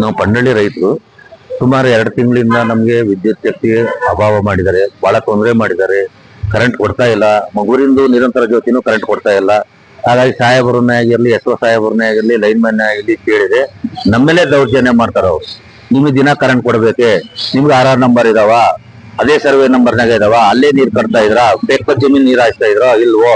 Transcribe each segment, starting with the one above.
ನಾವು ಪಂಡಳ್ಳಿ ರೈತರು ಸುಮಾರು ಎರಡು ತಿಂಗಳಿಂದ ನಮಗೆ ವಿದ್ಯುತ್ ಶಕ್ತಿ ಅಭಾವ ಮಾಡಿದ್ದಾರೆ. ಬಹಳ ತೊಂದರೆ ಮಾಡಿದ್ದಾರೆ. ಕರೆಂಟ್ ಕೊಡ್ತಾ ಇಲ್ಲ. ಮಗುರಿಂದು ನಿರಂತರ ಜ್ಯೋತಿನೂ ಕರೆಂಟ್ ಕೊಡ್ತಾ ಇಲ್ಲ. ಹಾಗಾಗಿ ಸಾಹೇಬರನ್ನೇ ಆಗಿರ್ಲಿ, ಎಸ್ ಒ ಸಾಹೇಬರನ್ನೇ ಆಗಿರ್ಲಿ ಲೈನ್ ಮ್ಯಾನ್ ಆಗಿರ್ಲಿ ಕೇಳಿದೆ ನಮ್ಮೇಲೆ ದೌರ್ಜನ್ಯ ಮಾಡ್ತಾರ ಅವ್ರು. ನಿಮ್ಗೆ ದಿನ ಕರೆಂಟ್ ಕೊಡ್ಬೇಕೆ? ನಿಮ್ಗೆ ಆರ್ ಆರ್ ನಂಬರ್ ಇದಾವ? ಅದೇ ಸರ್ವೆ ನಂಬರ್ನಾಗ ಇದಾವ? ಅಲ್ಲೇ ನೀರ್ ಕಟ್ತಾ ಇದ್ರ? ಪೇಪರ್ ಜಮೀನ್ ನೀರ್ ಹಾಯಿಸ್ತಾ ಇದ್ರ? ಇಲ್ವೋ?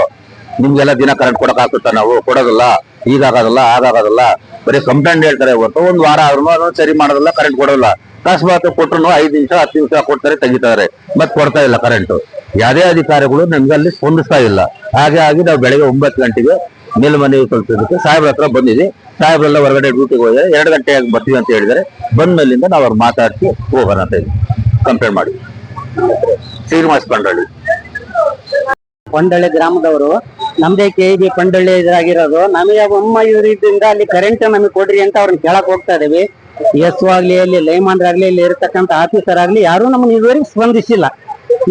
ನಿಮ್ಗೆಲ್ಲ ದಿನ ಕರೆಂಟ್ ಕೊಡಕ್ ಆಗ್ತದ ನಾವು? ಕೊಡೋದಿಲ್ಲ? ಈಗಾಗೋದಿಲ್ಲ ಆಗಾಗೋದಿಲ್ಲ ಬರೀ ಕಂಪ್ಲೇಂಟ್ ಹೇಳ್ತಾರೆ ಹೊರತು ಒಂದ್ ವಾರ ಆದ್ರೂ ಅದನ್ನ ಸರಿ ಮಾಡೋದಿಲ್ಲ ಕರೆಂಟ್ ಕೊಡೋಲ್ಲ ಅಕಸ್ಮಾತ್ ಕೊಟ್ಟರು ಐದು ನಿಮಿಷ, ಹತ್ತು ನಿಮಿಷ ಕೊಡ್ತಾರೆ, ತೆಗಿತಾರೆ. ಮತ್ ಕೊಡ್ತಾ ಇಲ್ಲ ಕರೆಂಟ್ ಯಾವುದೇ ಅಧಿಕಾರಿಗಳು ನಮ್ಗೆ ಅಲ್ಲಿ ಸ್ಪಂದಿಸ್ತಾ ಇಲ್ಲ. ಹಾಗೆ ಆಗಿ ನಾವು ಬೆಳಗ್ಗೆ ಒಂಬತ್ತು ಗಂಟೆಗೆ ಮೇಲ್ಮನವಿ ತಲುಪಿದ್ದಕ್ಕೆ ಸಾಹೇಬ್ರ ಹತ್ರ ಬಂದಿದ್ವಿ. ಸಾಹೇಬ್ರೆಲ್ಲ ಹೊರಗಡೆ ಡ್ಯೂಟಿಗೆ ಹೋದ್ರೆ ಎರಡು ಗಂಟೆಯಾಗಿ ಬರ್ತೀವಿ ಅಂತ ಹೇಳಿದರೆ ಬಂದ ನಾವು ಅವ್ರು ಮಾತಾಡಿಸಿ ಹೋಗೋಣ ಅಂತ ಇದ್ವಿ ಕಂಪ್ಲೇಂಟ್ ಮಾಡಿ. ಶ್ರೀನಿವಾಸ್ ಪಂಡಳ್ಳಿ ಕೊಂಡಳ್ಳಿ ಗ್ರಾಮದವರು ನಮ್ದೇ ಕೆ ಬಿ ಪಂಡೊಳ್ಳಿ ಇದಾಗಿರೋದು ನಮಗೆ ಒಮ್ಮ ಇದ್ರಿಂದ ಅಲ್ಲಿ ಕರೆಂಟ್ ನಮಗೆ ಕೊಡ್ರಿ ಅಂತ ಅವ್ರನ್ನ ಕೇಳಕ್ ಹೋಗ್ತಾ ಇದೀವಿ ಎಸ್ ಆಗ್ಲಿ, ಅಲ್ಲಿ ಲೈಮಾನ್ರ್ ಆಗ್ಲಿ, ಇಲ್ಲಿ ಇರತಕ್ಕಂತ ಆಫೀಸರ್ ಆಗ್ಲಿ, ಯಾರು ನಮ್ಗೆ ಇದುವರೆಗೆ ಸ್ಪಂದಿಸಿಲ್ಲ.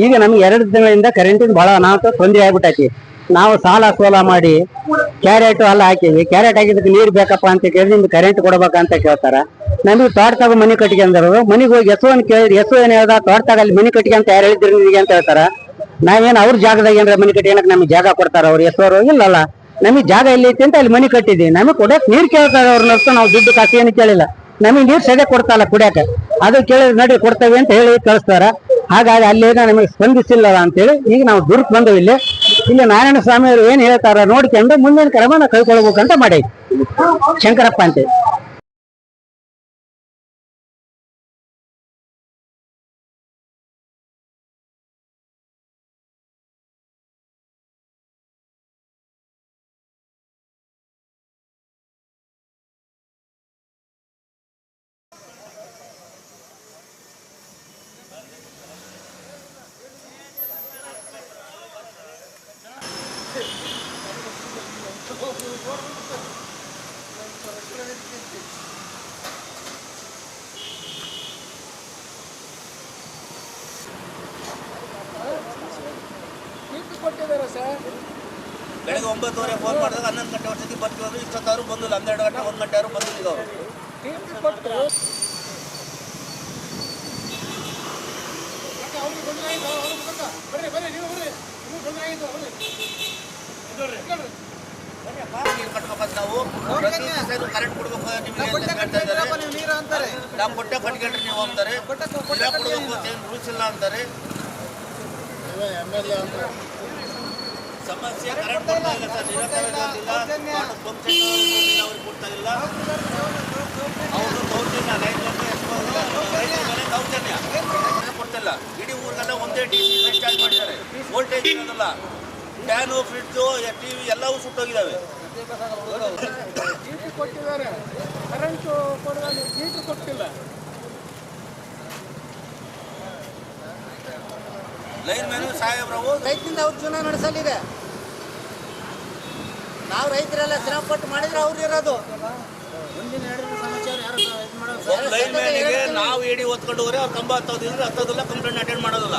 ಈಗ ನಮ್ಗೆ ಎರಡು ದಿನಗಳಿಂದ ಕರೆಂಟಿನ ಬಹಳ ಅನಾಹುತ ತೊಂದರೆ ಆಗ್ಬಿಟ್ಟೈತಿ. ನಾವು ಸಾಲ ಸೋಲ ಮಾಡಿ ಕ್ಯಾರೆಟ್ ಎಲ್ಲ ಹಾಕಿವಿ ಕ್ಯಾರೆಟ್ ಹಾಕಿದಕ್ಕೆ ನೀರ್ ಬೇಕಪ್ಪ ಅಂತ ಕೇಳಿ ನಿಮ್ಗೆ ಕರೆಂಟ್ ಕೊಡ್ಬೇಕಂತ ಕೇಳ್ತಾರ. ನಮಗೆ ತೋಟದಾಗ ಮನಿ ಅಂದರು ಮನೆಗೆ ಹೋಗಿ ಎಸ್ ಒನ್ ಕೇಳಿದ್ರೆ ಎಸ್ ಏನ್ ಹೇಳ್ದ ತೋಟದಾಗ ಅಲ್ಲಿ ಮನಿ ಅಂತ ಯಾರು ಹೇಳಿದ್ರಿ ನಿಮಗೆ ಅಂತ ಹೇಳ್ತಾರ. ನಾವೇನ್ ಅವ್ರ ಜಾಗದಾಗ ಏನಾರ ಮನೆ ಕಟ್ಟಿ ನಮಗೆ ಜಾಗ ಕೊಡ್ತಾರ ಅವ್ರು? ಎಷ್ಟೋರು? ಇಲ್ಲಲ್ಲ. ನಮಗೆ ಜಾಗ ಎಲ್ಲಿ ಐತಿ ಅಂತ ಅಲ್ಲಿ ಮನೆ ಕಟ್ಟಿದ್ವಿ. ನಮಗೆ ಕೊಡಕ್ ನೀರು ಕೇಳ್ತಾರೆ ಅವ್ರನ್ನ ನಾವು ದುಡ್ಡು ಕಾಸು ಏನು ಕೇಳಿಲ್ಲ. ನಮಗೆ ನೀರು ಸದ್ಯ ಕೊಡ್ತಾರಲ್ಲ ಕುಡಿಯಾಕ. ಅದು ಕೇಳಿದ್ರೆ ನಡಿ ಕೊಡ್ತೇವೆ ಅಂತ ಹೇಳಿ ಕಳಿಸ್ತಾರ. ಹಾಗಾಗಿ ಅಲ್ಲೇನ ನಮಗೆ ಸ್ಪಂದಿಸಿಲ್ಲ ಅಂತೇಳಿ ಈಗ ನಾವು ದುರ್ಕ್ ಬಂದವು ಇಲ್ಲಿ. ಇಲ್ಲಿ ನಾರಾಯಣ ಸ್ವಾಮಿ ಅವರು ಏನ್ ಹೇಳ್ತಾರ ನೋಡ್ಕೊಂಡು ಮುಂದಿನ ಕ್ರಮನ ಕೈಗೊಳ್ಬೇಕಂತ ಮಾಡಿ ಶಂಕರಪ್ಪ ಅಂತೇಳಿ. ಬೆಳಗ್ಗೆ ಒಂಬತ್ತುವರೆ ಫೋನ್ ಮಾಡಿದಾಗ ಹನ್ನೊಂದು ಗಂಟೆ ವರ್ಷಕ್ಕೆ ಬರ್ತೀವಿ ಇಷ್ಟೊತ್ತಾದ್ರು ಬಂದಿಲ್ಲ. ಹನ್ನೆರಡು ಗಂಟೆ, ಒಂದು ಗಂಟೆ ಆದ್ರೂ ಬಂದಿಲ್ಲ ಅವರು. ನೀರು ಕಟ್ಬೇಕಂತ ನಾವು. ಪ್ರತಿ ಕರೆಂಟ್ ಕೊಡ್ಬೇಕು ನಿಮಗೆ ಅಂತ ಹೇಳ್ತಾ ಇದ್ದಾರೆ. ನಾವು ಬಟ್ಟೆ ಕಟ್ಕೊಂಡ್ರಿ ನೀವು ಅಂತಾರೆ. ಇಲ್ಲ ಕೊಡ್ಬೇಕು ಅಂತ ಏನು ರೂಲ್ಸ್ ಇಲ್ಲ ಅಂತಾರೆ. ಸಮಸ್ಯೆ ಕರೆಂಟ್ ಕೊಡ್ತಾ ಇಲ್ಲ ಸರ್ ನಿರಂತರ ಇಲ್ಲ ಫಂಕ್ಷನ್ ಅವ್ರಿಗೆ ಕೊಡ್ತಾ ಇಲ್ಲ. ಅವರು ದೌರ್ಜನ್ಯ. ಕೊಡ್ತಿಲ್ಲ ಇಡೀ ಊರಿಗೆಲ್ಲ ಒಂದೇ ಡಿ ಸಿ ಚಾರ್ಜ್ ಮಾಡಿದ್ದಾರೆ. ವೋಲ್ಟೇಜ್ ಇರೋದಿಲ್ಲ. ಫ್ಯಾನು ಫ್ರಿಡ್ಜು ಟಿವಿ ಎಲ್ಲವೂ ಸುಟ್ಟೋಗಿದ್ದಾವೆ ಕೊಟ್ಟಿದ್ದಾರೆ. ಕರೆಂಟ್ ಕೊಡೋದು ಜೀಟಿ ಕೊಟ್ಟಿಲ್ಲ. ಲೈನ್ ಮ್ಯಾನು ಸಾಹೇಬ್ರವು ರೈತರಿಂದ ಅವ್ರ ಜೀವನ ನಡೆಸಲಿದೆ. ನಾವು ರೈತರೆಲ್ಲ ಶ್ರಮಪಟ್ಟು ಮಾಡಿದ್ರೆ ಅವ್ರು ಇರೋದು. ಲೈನ್ ಮ್ಯಾನಿಗೆ ನಾವು ಇಡಿ ಹೊತ್ಕೊಂಡು ಹೋದ್ರೆ ಅವ್ರು ಕಂಬ ಹತ್ತೋದಿದ್ರೆ ಹತ್ತೋದಿಲ್ಲ ಕಂಪ್ಲೇಂಟ್ ಅಟೆಂಡ್ ಮಾಡೋದಿಲ್ಲ.